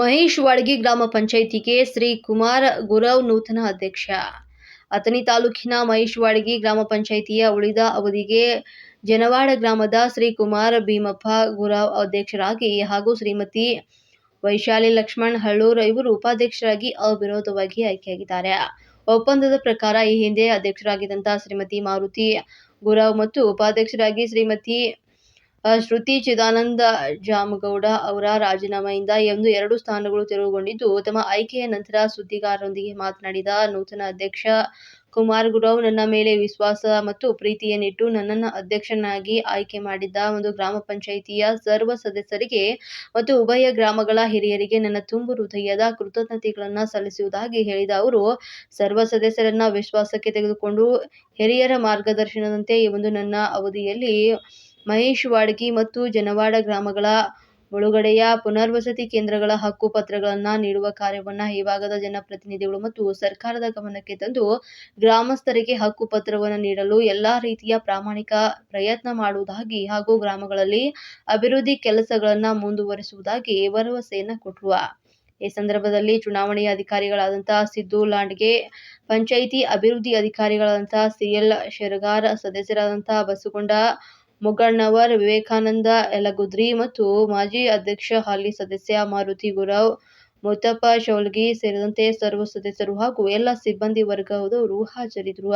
ಮಹೇಶ್ ವಾಡ್ಗಿ ಗ್ರಾಮ ಪಂಚಾಯಿತಿಗೆ ಶ್ರೀ ಕುಮಾರ್ ಗುರವ್ ನೂತನ ಅಧ್ಯಕ್ಷ. ಅಥಣಿ ತಾಲೂಕಿನ ಮಹೇಶ್ ವಾಡ್ಗಿ ಗ್ರಾಮ ಪಂಚಾಯಿತಿಯ ಉಳಿದ ಅವಧಿಗೆ ಜನವಾಡ ಗ್ರಾಮದ ಶ್ರೀ ಕುಮಾರ್ ಭೀಮಪ್ಪ ಗುರಾವ್ ಅಧ್ಯಕ್ಷರಾಗಿ ಹಾಗೂ ಶ್ರೀಮತಿ ವೈಶಾಲಿ ಲಕ್ಷ್ಮಣ್ ಹಳ್ಳೂರ್ ಇವರು ಉಪಾಧ್ಯಕ್ಷರಾಗಿ ಅವಿರೋಧವಾಗಿ ಆಯ್ಕೆಯಾಗಿದ್ದಾರೆ. ಒಪ್ಪಂದದ ಪ್ರಕಾರ ಈ ಹಿಂದೆ ಅಧ್ಯಕ್ಷರಾಗಿದ್ದಂಥ ಶ್ರೀಮತಿ ಮಾರುತಿ ಗುರಾವ್ ಮತ್ತು ಉಪಾಧ್ಯಕ್ಷರಾಗಿ ಶ್ರೀಮತಿ ಶ್ರುತಿ ಚಿದಾನಂದ ಜಾಮಗೌಡ ಅವರ ರಾಜೀನಾಮೆಯಿಂದ ಎಂದು ಎರಡು ಸ್ಥಾನಗಳು ತೆರವುಗೊಂಡಿದ್ದು ತಮ್ಮ ಆಯ್ಕೆಯ ನಂತರ ಸುದ್ದಿಗಾರರೊಂದಿಗೆ ಮಾತನಾಡಿದ ನೂತನ ಅಧ್ಯಕ್ಷ ಕುಮಾರ್ ಗುರವ್ ನನ್ನ ಮೇಲೆ ವಿಶ್ವಾಸ ಮತ್ತು ಪ್ರೀತಿಯನ್ನಿಟ್ಟು ನನ್ನನ್ನು ಅಧ್ಯಕ್ಷನಾಗಿ ಆಯ್ಕೆ ಮಾಡಿದ್ದ ಒಂದು ಗ್ರಾಮ ಪಂಚಾಯಿತಿಯ ಸರ್ವ ಸದಸ್ಯರಿಗೆ ಮತ್ತು ಉಭಯ ಗ್ರಾಮಗಳ ಹಿರಿಯರಿಗೆ ನನ್ನ ತುಂಬು ಹೃದಯದ ಕೃತಜ್ಞತೆಗಳನ್ನು ಸಲ್ಲಿಸುವುದಾಗಿ ಹೇಳಿದ ಅವರು, ಸರ್ವ ಸದಸ್ಯರನ್ನ ವಿಶ್ವಾಸಕ್ಕೆ ತೆಗೆದುಕೊಂಡು ಹಿರಿಯರ ಮಾರ್ಗದರ್ಶನದಂತೆ ಈ ಒಂದು ನನ್ನ ಅವಧಿಯಲ್ಲಿ ಮಹೇಶ್ ವಾಡಗಿ ಮತ್ತು ಜನವಾಡ ಗ್ರಾಮಗಳ ಮುಳುಗಡೆಯ ಪುನರ್ವಸತಿ ಕೇಂದ್ರಗಳ ಹಕ್ಕುಪತ್ರಗಳನ್ನು ನೀಡುವ ಕಾರ್ಯವನ್ನು ಈ ಭಾಗದ ಜನಪ್ರತಿನಿಧಿಗಳು ಮತ್ತು ಸರ್ಕಾರದ ಗಮನಕ್ಕೆ ತಂದು ಗ್ರಾಮಸ್ಥರಿಗೆ ಹಕ್ಕು ಪತ್ರವನ್ನು ನೀಡಲು ಎಲ್ಲಾ ರೀತಿಯ ಪ್ರಾಮಾಣಿಕ ಪ್ರಯತ್ನ ಮಾಡುವುದಾಗಿ ಹಾಗೂ ಗ್ರಾಮಗಳಲ್ಲಿ ಅಭಿವೃದ್ಧಿ ಕೆಲಸಗಳನ್ನು ಮುಂದುವರಿಸುವುದಾಗಿ ಭರವಸೆಯನ್ನು ಕೊಟ್ಟರು ಈ ಸಂದರ್ಭದಲ್ಲಿ ಚುನಾವಣೆಯ ಅಧಿಕಾರಿಗಳಾದಂತಹ ಸಿದ್ದು ಲಾಂಡ್ಗೆ, ಪಂಚಾಯಿತಿ ಅಭಿವೃದ್ಧಿ ಅಧಿಕಾರಿಗಳಾದಂತಹ ಸಿಎಲ್ ಶೆರಗಾರ್, ಸದಸ್ಯರಾದಂತಹ ಬಸಗೊಂಡ ಮುಗಣ್ಣವರ್ ವಿವೇಕಾನಂದ ಯಲಗುದ್ರಿ ಮತ್ತು ಮಾಜಿ ಅಧ್ಯಕ್ಷ ಹಾಲಿ ಸದಸ್ಯ ಮಾರುತಿ ಗುರವ್, ಮುತ್ತಪ್ಪ ಶೌಲ್ಗಿ ಸೇರಿದಂತೆ ಸರ್ವ ಸದಸ್ಯರು ಹಾಗೂ ಎಲ್ಲ ಸಿಬ್ಬಂದಿ ವರ್ಗದವರು ಹಾಜರಿದ್ದರು.